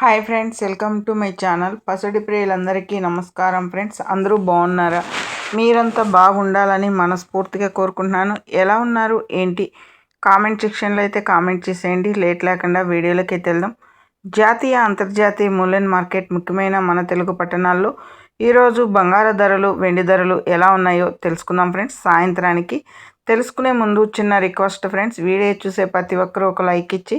Hi friends welcome to my channel. పసడి ప్రియులందరికీ నమస్కారం friends. అందరూ బాగున్నారా? మీరంతా బాగుండాలని మనస్ఫూర్తిగా కోరుకుంటున్నాను. ఎలా ఉన్నారు? ఏంటి? కామెంట్ సెక్షన్లో అయితే కామెంట్ చేసేయండి. లేట్ లేకుండా వీడియోలోకి వెళ్దాం. జాతీయ అంతర్జాతీయ మూలన్ మార్కెట్ ముఖ్యమైన మన తెలుగు పట్టణాల్లో ఈరోజు బంగారు ధరలు వెండి ధరలు ఎలా ఉన్నాయో తెలుసుకుందాం ఫ్రెండ్స్. సాయంత్రానికి తెలుసుకునే ముందు చిన్న రిక్వెస్ట్ ఫ్రెండ్స్. వీడియో చూసే ప్రతి ఒక్కరూ ఒక లైక్ ఇచ్చి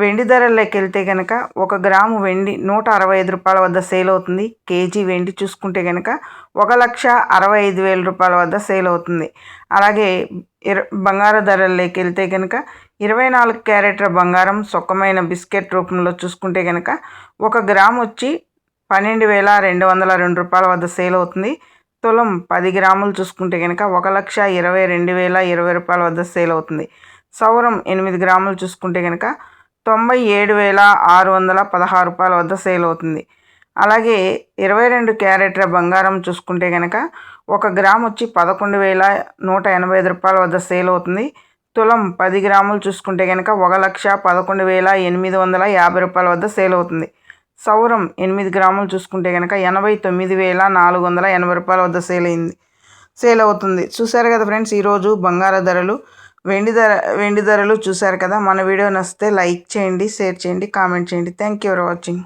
వెండి ధరల్లోకి వెళ్తే కనుక ఒక గ్రాము వెండి నూట అరవై ఐదు రూపాయల వద్ద సేల్ అవుతుంది. కేజీ వెండి చూసుకుంటే కనుక ఒక లక్ష అరవై ఐదు వేల రూపాయల వద్ద సేల్ అవుతుంది. అలాగే ఇర బంగారు ధరల్లోకి వెళ్తే కనుక ఇరవై నాలుగు క్యారెట్ల బంగారం సొక్కమైన బిస్కెట్ రూపంలో చూసుకుంటే కనుక ఒక గ్రామ్ వచ్చి పన్నెండు వేల రెండు వందల రెండు రూపాయల వద్ద సేల్ అవుతుంది. తులం పది గ్రాములు చూసుకుంటే కనుక ఒక లక్ష ఇరవై రెండు వేల ఇరవై రూపాయల వద్ద సేల్ అవుతుంది. సౌరం ఎనిమిది గ్రాములు చూసుకుంటే కనుక తొంభై ఏడు వేల ఆరు వందల పదహారు రూపాయల వద్ద సేల్ అవుతుంది. అలాగే ఇరవై రెండు క్యారెట్ల బంగారం చూసుకుంటే కనుక ఒక గ్రామ్ వచ్చి పదకొండు వేల నూట ఎనభై ఐదు రూపాయల వద్ద సేల్ అవుతుంది. తులం పది గ్రాములు చూసుకుంటే కనుక ఒక లక్ష పదకొండు వేల ఎనిమిది వందల యాభై రూపాయల వద్ద సేల్ అవుతుంది. సౌరం ఎనిమిది గ్రాములు చూసుకుంటే కనుక ఎనభై తొమ్మిది వేల నాలుగు వందల ఎనభై రూపాయల వద్ద సేల్ అయింది. సేల్ అవుతుంది. చూసారు కదా ఫ్రెండ్స్ ఈరోజు బంగార ధరలు వెండి ధర వెండి ధరలు చూశారు కదా మన వీడియో నచ్చితే లైక్ చేయండి షేర్ చేయండి కామెంట్ చేయండి. Thank you for watching